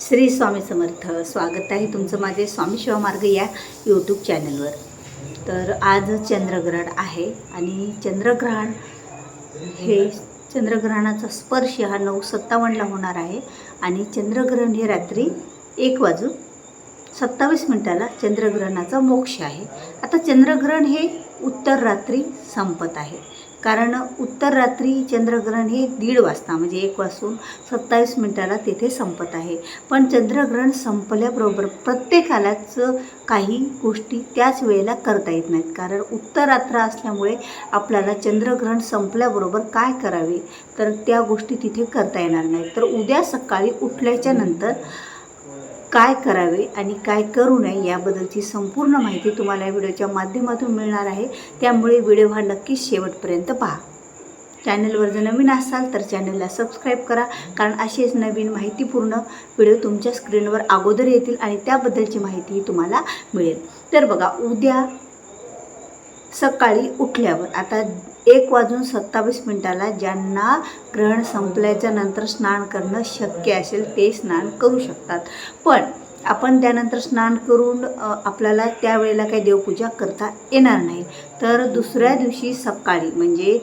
श्री स्वामी समर्थ. स्वागत आहे तुमचं माझे स्वामी शिवमार्ग या यूट्यूब चॅनलवर तर आज चंद्रग्रहण आहे आणि चंद्रग्रहण हे चंद्रग्रहणाचा स्पर्श हा नऊ सत्तावन्नला होणार आहे आणि चंद्रग्रहण हे रात्री एक वाजून सत्तावीस मिनिटाला चंद्रग्रहणाचा मोक्ष आहे. आता चंद्रग्रहण हे उत्तर रात्री संपत आहे. कारण उत्तर रात्री चंद्रग्रहण हे दीड वाजता म्हणजे एक वाजून सत्तावीस मिनिटाला तेथे संपत आहे. पण चंद्रग्रहण संपल्याबरोबर प्रत्येकालाच काही गोष्टी त्याच वेळेला करता येत नाहीत. कारण उत्तर रात्र असल्यामुळे आपल्याला चंद्रग्रहण संपल्याबरोबर काय करावे? तर त्या गोष्टी तिथे करता येणार नाहीत. तर उद्या सकाळी उठल्याच्या नंतर काय करावे आणि काय करू नये याबद्दलची संपूर्ण माहिती तुम्हाला या व्हिडिओच्या माध्यमातून मिळणार आहे. त्यामुळे व्हिडिओ हा नक्कीच शेवटपर्यंत पहा. चॅनलवर जर नवीन असाल तर चॅनलला सबस्क्राईब करा कारण असेच नवीन माहितीपूर्ण व्हिडिओ तुमच्या स्क्रीनवर अगोदर येतील आणि त्याबद्दलची माहितीही तुम्हाला मिळेल. तर बघा उद्या सकाळी उठल्यावर. आता एक वाजून सत्तावीस मिनिटाला ज्यांना ग्रहण संपल्याच्या नंतर स्नान करणं शक्य असेल ते स्नान करू शकतात. पण आपण त्यानंतर स्नान करून आपल्याला त्यावेळेला काही देवपूजा करता येणार नाही. तर दुसऱ्या दिवशी सकाळी म्हणजे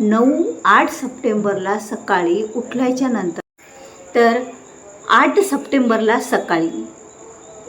नऊ आठ सप्टेंबरला सकाळी उठल्याच्या नंतर तर आठ सप्टेंबरला सकाळी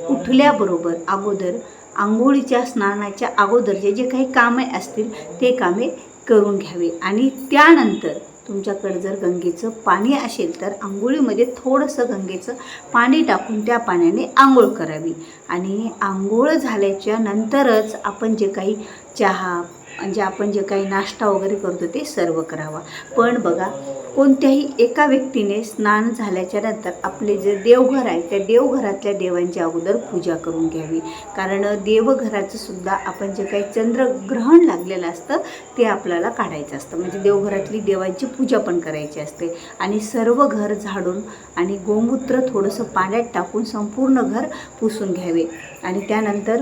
उठल्याबरोबर अगोदर आंघोळीच्या स्नानाच्या अगोदरचे जे काही कामे असतील ते कामे करून घ्यावे. आणि त्यानंतर तुमच्याकडे जर गंगेचं पाणी असेल तर आंघोळीमध्ये थोडंसं गंगेचं पाणी टाकून त्या पाण्याने आंघोळ करावी. आणि आंघोळ झाल्याच्या नंतरच आपण जे काही चहा म्हणजे आपण जे काही नाश्ता वगैरे करतो ते सर्व करावा. पण बघा कोणत्याही एका व्यक्तीने स्नान झाल्याच्यानंतर आपले जे देवघर आहे त्या देवघरातल्या देवांच्या अगोदर पूजा करून घ्यावी. कारण देवघराचं सुद्धा आपण जे काही चंद्रग्रहण लागलेलं असतं ते आपल्याला काढायचं असतं. म्हणजे देवघरातली देवांची पूजा पण करायची असते. आणि सर्व घर झाडून आणि गोमूत्र थोडंसं पाण्यात टाकून संपूर्ण घर पुसून घ्यावे. आणि त्यानंतर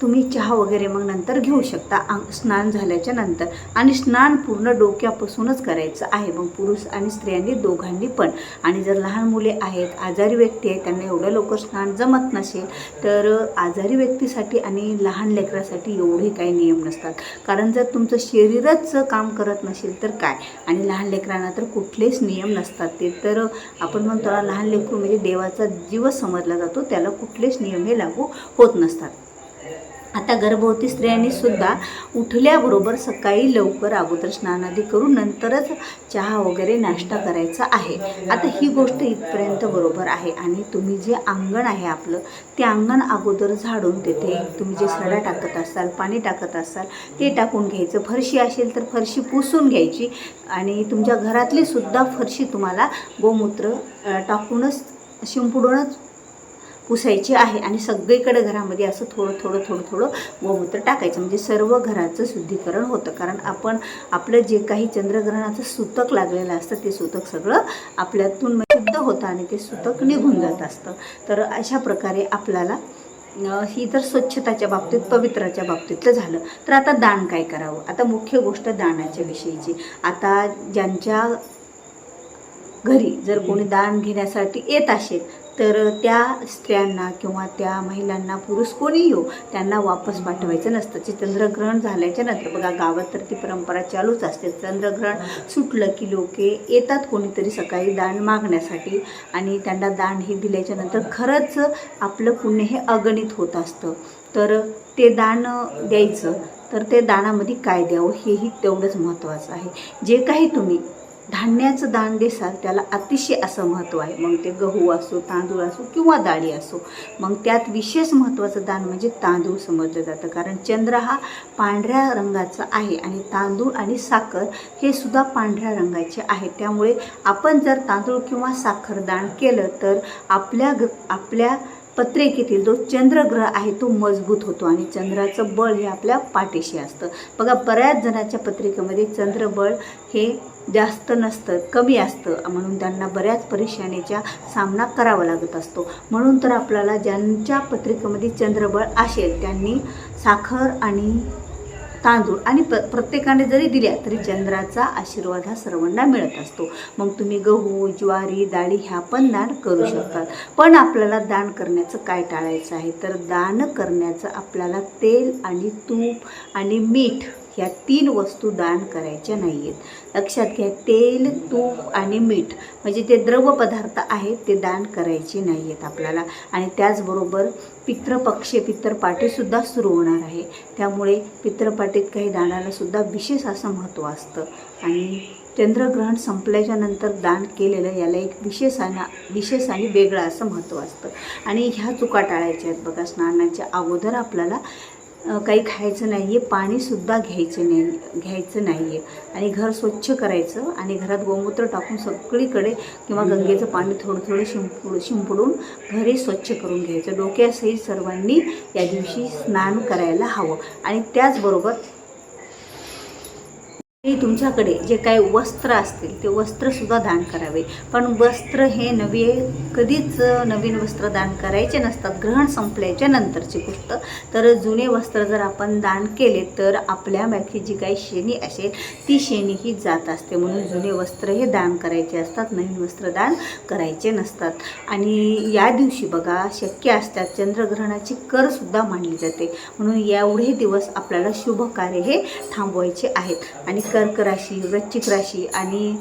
तुम्ही चहा वगैरे मग नंतर घेऊ शकता आंग स्नान झाल्याच्यानंतर. आणि स्नान पूर्ण डोक्यापासूनच करायचं आहे. मग पुरुष आणि स्त्रियांनी दोघांनी पण. आणि जर लहान मुले आहेत आजारी व्यक्ती आहेत त्यांना एवढं लवकर स्नान जमत नसेल तर आजारी व्यक्तीसाठी आणि लहान लेकरासाठी एवढे काही नियम नसतात. कारण जर तुमचं शरीरच काम करत नसेल तर काय? आणि लहान लेकरांना तर कुठलेच नियम नसतात. ते तर आपण म्हणतो लहान लेकरू म्हणजे देवाचा जीव समजला जातो त्याला कुठलेच नियम हे लागू होत नसतात. आता गर्भवती स्त्रियांनी सुद्धा उठल्याबरोबर सकाळी लवकर अगोदर स्नानादी करून नंतरच चहा वगैरे नाश्ता करायचा आहे. आता ही गोष्ट इथपर्यंत बरोबर आहे आणि तुम्ही जे अंगण आहे आपलं ते अंगण अगोदर झाडून तेथे तुम्ही जे सडा टाकत असाल पाणी टाकत असाल ते टाकून घ्यायचं. फरशी असेल तर फरशी पुसून घ्यायची आणि तुमच्या घरातली सुद्धा फरशी तुम्हाला गोमूत्र टाकूनच शिंपडूनच पुसायची आहे आणि सगळीकडे घरामध्ये असं थोडं थोडं थोडं थोडं गोमूत्र टाकायचं. म्हणजे सर्व घराचं शुद्धीकरण होतं. कारण आपण आपलं जे काही चंद्रग्रहणाचं सुतक लागलेलं असतं ते सुतक सगळं आपल्यातून शुद्ध होतं आणि ते सुतक निघून जात असतं. तर अशा प्रकारे आपल्याला ही तर स्वच्छताच्या बाबतीत पवित्राच्या बाबतीतलं झालं. तर आता दान काय करावं? आता मुख्य गोष्ट दानाच्या विषयीची. आता ज्यांच्या घरी जर कोणी दान घेण्यासाठी येत असेल तर त्या स्त्रियांना किंवा त्या महिलांना पुरुष कोणी येऊ त्यांना वापस पाठवायचं नसतं. जे चंद्रग्रहण झाल्याच्यानंतर बघा गावात तर ती परंपरा चालूच असते. चंद्रग्रहण सुटलं की लोक येतात कोणीतरी सकाळी दान मागण्यासाठी आणि त्यांना दान हे दिल्याच्या नंतर खरंच आपलं पुण्य हे अगणित होत असतं. तर ते दान द्यायचं तर ते दानामध्ये काय द्यावं हेही तेवढंच महत्त्वाचं आहे. जे काही तुम्ही धान्याचं दान देसाल त्याला अतिशय असं महत्त्व आहे. मग ते गहू असो तांदूळ असो किंवा डाळी असो मग त्यात विशेष महत्त्वाचं दान म्हणजे तांदूळ समजलं जातं. कारण चंद्र हा पांढऱ्या रंगाचा आहे आणि तांदूळ आणि साखर हे सुद्धा पांढऱ्या रंगाचे आहे. त्यामुळे आपण जर तांदूळ किंवा साखर दान केलं तर आपल्या ग आपल्या पत्रिकेतील जो चंद्रग्रह आहे तो मजबूत होतो आणि चंद्राचं बळ हे आपल्या पाठीशी असतं. बघा बऱ्याच जणांच्या पत्रिकेमध्ये चंद्रबळ हे जास्त नसतं कमी असतं. म्हणून त्यांना बऱ्याच परेशानीचा सामना करावा लागत असतो. म्हणून तर आपल्याला ज्यांच्या पत्रिकेमध्ये चंद्रबळ असेल त्यांनी साखर आणि तांदूळ आणि प्र प्रत्येकाने जरी दिल्या तरी चंद्राचा आशीर्वाद हा सर्वांना मिळत असतो. मग तुम्ही गहू ज्वारी डाळी ह्या पण दान करू शकतात पण आपल्याला दान करण्याचं काय टाळायचं आहे? तर दान करण्याचं आपल्याला तेल आणि तूप आणि मीठ ह्या तीन वस्तू दान करायच्या नाही आहेत लक्षात घ्या तेल तूप आणि मीठ म्हणजे ते द्रव पदार्थ आहेत ते दान करायचे नाही आहेत आपल्याला. आणि त्याचबरोबर पितृपक्षे पितरपाटीसुद्धा सुरू होणार आहे. त्यामुळे पितरपाटीत काही दानालासुद्धा विशेष असं महत्त्व असतं. आणि चंद्रग्रहण संपल्याच्या नंतर दान केलेलं याला एक विशेष आणि विशेष आणि वेगळं असं महत्त्व असतं. आणि ह्या चुका टाळायच्या आहेत. बघा स्नानाच्या अगोदर आपल्याला काही खायचं नाही आहे पाणीसुद्धा घ्यायचं नाही घ्यायचं नाही आहे आणि घर स्वच्छ करायचं आणि घरात गोमूत्र टाकून सगळीकडे किंवा गंगेचं पाणी थोडं थोडं शिंपड शिंपडून घरी स्वच्छ करून घ्यायचं. डोक्यासहित सर्वांनी या दिवशी स्नान करायला हवं. आणि त्याचबरोबर तुमच्याकडे जे काही वस्त्र असतील ते वस्त्रसुद्धा दान करावे. पण वस्त्र हे नवे कधीच नवीन वस्त्र दान करायचे नसतात. ग्रहण संपल्याच्या नंतरची गोष्ट. तर जुने वस्त्र जर आपण दान केले तर आपल्यामाखी जी काही शेणी असेल ती शेणी ही जात असते. म्हणून जुने वस्त्र हे दान करायचे असतात. नवीन वस्त्र दान करायचे नसतात. आणि या दिवशी बघा शक्य असतात चंद्रग्रहणाची करसुद्धा मांडली जाते. म्हणून एवढे दिवस आपल्याला शुभ कार्य हे थांबवायचे आहेत. आणि कर्क राशी वृश्चिक राशी आणि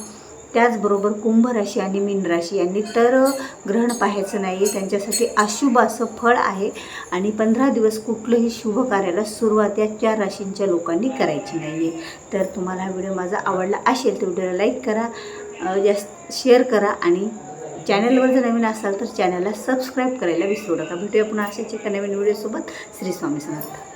त्याचबरोबर कुंभ राशी आणि मीन राशी यांनी तर ग्रहण पाहायचं नाही आहे त्यांच्यासाठी अशुभ असं फळ आहे आणि पंधरा दिवस कुठलंही शुभ कार्याला सुरुवात या चार राशींच्या लोकांनी करायची नाही आहे तर तुम्हाला हा व्हिडिओ माझा आवडला असेल तर व्हिडिओला लाईक करा जास्त शेअर करा आणि चॅनलवर जर नवीन असाल तर चॅनलला सबस्क्राईब करायला विसरू नका. भेटूया पुन्हा अशाच एका नवीन व्हिडिओसोबत. श्री स्वामी समर्थ.